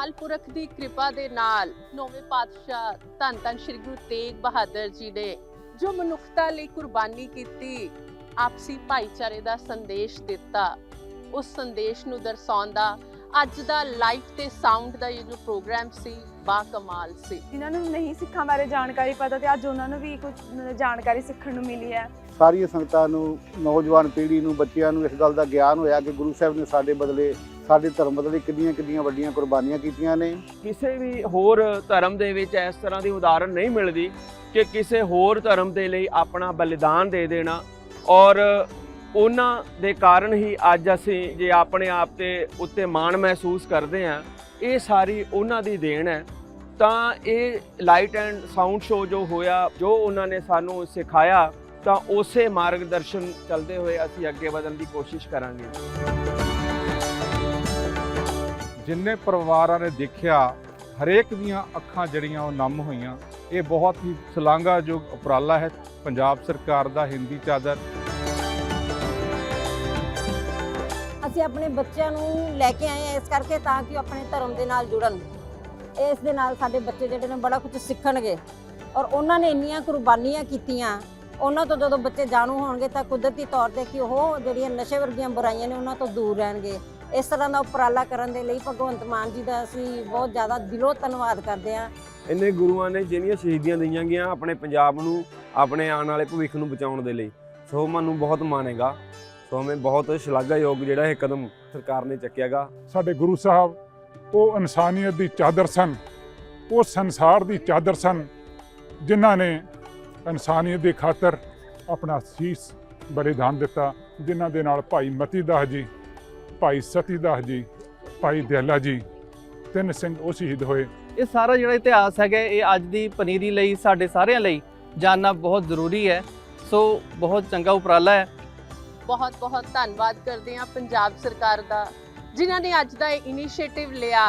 ਅਕਾਲ ਪੁਰਖ ਦੀ ਕਿਰਪਾ ਦੇ ਨਾਲ ਨੌਵੇਂ ਪਾਤਸ਼ਾਹ ਧੰਨ ਧੰਨ ਸ੍ਰੀ ਗੁਰੂ ਤੇਗ ਬਹਾਦਰ ਜੀ ਨੇ ਜੋ ਮਨੁੱਖਤਾ ਲਈ ਕੁਰਬਾਨੀ ਕੀਤੀ, ਆਪਸੀ ਭਾਈਚਾਰੇ ਦਾ ਸੰਦੇਸ਼ ਦਿੱਤਾ, ਉਸ ਸੰਦੇਸ਼ ਨੂੰ ਦਰਸਾਉਂਦਾ ਅੱਜ ਦਾ ਲਾਈਵ ਤੇ ਸਾਊਂਡ ਦਾ ਇਹ ਜੋ ਪ੍ਰੋਗਰਾਮ ਸੀ ਬਾ ਕਮਾਲ ਸੀ। ਜਿਨ੍ਹਾਂ ਨੂੰ ਨਹੀਂ ਸਿੱਖਾਂ ਬਾਰੇ ਜਾਣਕਾਰੀ ਪਤਾ ਤੇ ਅੱਜ ਉਹਨਾਂ ਨੂੰ ਵੀ ਕੁਝ ਜਾਣਕਾਰੀ ਸਿੱਖਣ ਨੂੰ ਮਿਲੀ ਹੈ। ਸਾਰੀਆਂ ਸੰਗਤਾਂ ਨੂੰ ਨੌਜਵਾਨ ਪੀੜ੍ਹੀ ਨੂੰ ਬੱਚਿਆਂ ਨੂੰ ਇਸ ਗੱਲ ਦਾ ਗਿਆਨ ਹੋਇਆ ਕਿ ਗੁਰੂ ਸਾਹਿਬ ਨੇ ਸਾਡੇ ਬਦਲੇ ਸਾਡੇ ਧਰਮ ਬਦਲੇ ਕਿੰਨੀਆਂ ਕਿੰਨੀਆਂ ਵੱਡੀਆਂ ਕੁਰਬਾਨੀਆਂ ਕੀਤੀਆਂ ਨੇ। ਕਿਸੇ ਵੀ ਹੋਰ ਧਰਮ ਦੇ ਵਿੱਚ ਇਸ ਤਰ੍ਹਾਂ ਦੀ ਉਦਾਹਰਣ ਨਹੀਂ ਮਿਲਦੀ ਕਿ ਕਿਸੇ ਹੋਰ ਧਰਮ ਦੇ ਲਈ ਆਪਣਾ ਬਲੀਦਾਨ ਦੇ ਦੇਣਾ ਔਰ ਉਹਨਾਂ ਦੇ ਕਾਰਨ ਹੀ ਅੱਜ ਅਸੀਂ ਜੇ ਆਪਣੇ ਆਪ ਤੇ ਉੱਤੇ ਮਾਣ ਮਹਿਸੂਸ ਕਰਦੇ ਹਾਂ, ਇਹ ਸਾਰੀ ਉਹਨਾਂ ਦੀ ਦੇਣ ਹੈ। ਤਾਂ ਇਹ ਲਾਈਟ ਐਂਡ ਸਾਊਂਡ ਸ਼ੋ ਜੋ ਹੋਇਆ, ਜੋ ਉਹਨਾਂ ਨੇ ਸਾਨੂੰ ਸਿਖਾਇਆ, ਤਾਂ ਉਸੇ ਮਾਰਗਦਰਸ਼ਨ ਚੱਲਦੇ ਹੋਏ ਅਸੀਂ ਅੱਗੇ ਵਧਣ ਦੀ ਕੋਸ਼ਿਸ਼ ਕਰਾਂਗੇ। ਜਿੰਨੇ ਪਰਿਵਾਰਾਂ ਨੇ ਦੇਖਿਆ, ਹਰੇਕ ਦੀਆਂ ਅੱਖਾਂ ਜਿਹੜੀਆਂ ਉਹ ਨਮ ਹੋਈਆਂ, ਇਹ ਬਹੁਤ ਹੀ ਸ਼ਲਾਘਾਯੋਗ ਉਪਰਾਲਾ ਹੈ। ਪੰਜਾਬ ਸਰਕਾਰ ਦਾ ਹਿੰਦੀ ਚਾਦਰ ਅਸੀਂ ਆਪਣੇ ਬੱਚਿਆਂ ਨੂੰ ਲੈ ਕੇ ਆਏ ਹਾਂ ਇਸ ਕਰਕੇ ਤਾਂ ਕਿ ਉਹ ਆਪਣੇ ਧਰਮ ਦੇ ਨਾਲ ਜੁੜਨ। ਇਸ ਦੇ ਨਾਲ ਸਾਡੇ ਬੱਚੇ ਜਿਹੜੇ ਨੇ ਬੜਾ ਕੁਝ ਸਿੱਖਣਗੇ। ਔਰ ਉਹਨਾਂ ਨੇ ਇੰਨੀਆਂ ਕੁਰਬਾਨੀਆਂ ਕੀਤੀਆਂ। ਉਹਨਾਂ ਤੋਂ ਜਦੋਂ ਬੱਚੇ ਜਾਣੂ ਹੋਣਗੇ ਤਾਂ ਕੁਦਰਤੀ ਤੌਰ ਤੇ ਕਿ ਉਹ ਜਿਹੜੀਆਂ ਨਸ਼ੇ ਵਰਗੀਆਂ ਬੁਰਾਈਆਂ ਨੇ ਉਹਨਾਂ ਤੋਂ ਦੂਰ ਰਹਿਣਗੇ। ਇਸ ਤਰ੍ਹਾਂ ਦਾ ਉਪਰਾਲਾ ਕਰਨ ਦੇ ਲਈ ਭਗਵੰਤ ਮਾਨ ਜੀ ਦਾ ਅਸੀਂ ਬਹੁਤ ਜ਼ਿਆਦਾ ਦਿਲੋਂ ਧੰਨਵਾਦ ਕਰਦੇ ਹਾਂ। ਇੰਨੇ ਗੁਰੂਆਂ ਨੇ ਜਿਹੜੀਆਂ ਸ਼ਹੀਦੀਆਂ ਦਈਆਂ ਗਈਆਂ ਆਪਣੇ ਪੰਜਾਬ ਨੂੰ, ਆਪਣੇ ਆਉਣ ਵਾਲੇ ਭਵਿੱਖ ਨੂੰ ਬਚਾਉਣ ਦੇ ਲਈ। ਸੋ ਮੈਨੂੰ ਬਹੁਤ ਮਾਣੇਗਾ। ਸੋ ਮੈਂ ਬਹੁਤ ਸ਼ਲਾਘਾਯੋਗ ਜਿਹੜਾ ਇਹ ਕਦਮ ਸਰਕਾਰ ਨੇ ਚੱਕਿਆਗਾ। ਸਾਡੇ ਗੁਰੂ ਸਾਹਿਬ ਉਹ ਇਨਸਾਨੀਅਤ ਦੀ ਚਾਦਰ ਸਨ। ਉਹ ਸੰਸਾਰ ਦੀ ਚਾਦਰ ਸਨ ਜਿਨ੍ਹਾਂ ਨੇ ਇਨਸਾਨੀਅਤ ਦੀ ਖਾਤਰ ਆਪਣਾ ਸੀਸ ਬਲੀਦਾਨ ਦਿੱਤਾ ਜਿਨ੍ਹਾਂ ਦੇ ਨਾਲ ਭਾਈ ਮਤੀ ਦਾਸ ਜੀ ਭਾਈ ਸਤੀ ਦਾਸ ਜੀ ਭਾਈ ਦਿਆਲਾ ਜੀ ਤਿੰਨ ਸਿੰਘ ਉਹ ਸ਼ਹੀਦ ਹੋਏ। ਇਹ ਸਾਰਾ ਜਿਹੜਾ ਇਤਿਹਾਸ ਹੈਗਾ ਇਹ ਅੱਜ ਦੀ ਪਨੀਰੀ ਲਈ ਸਾਡੇ ਸਾਰਿਆਂ ਲਈ ਜਾਣਨਾ ਬਹੁਤ ਜ਼ਰੂਰੀ ਹੈ। ਸੋ ਬਹੁਤ ਚੰਗਾ ਉਪਰਾਲਾ ਹੈ। ਬਹੁਤ ਬਹੁਤ ਧੰਨਵਾਦ ਕਰਦੇ ਹਾਂ ਪੰਜਾਬ ਸਰਕਾਰ ਦਾ, ਜਿਨ੍ਹਾਂ ਨੇ ਅੱਜ ਦਾ ਇਹ ਇਨੀਸ਼ੀਏਟਿਵ ਲਿਆ।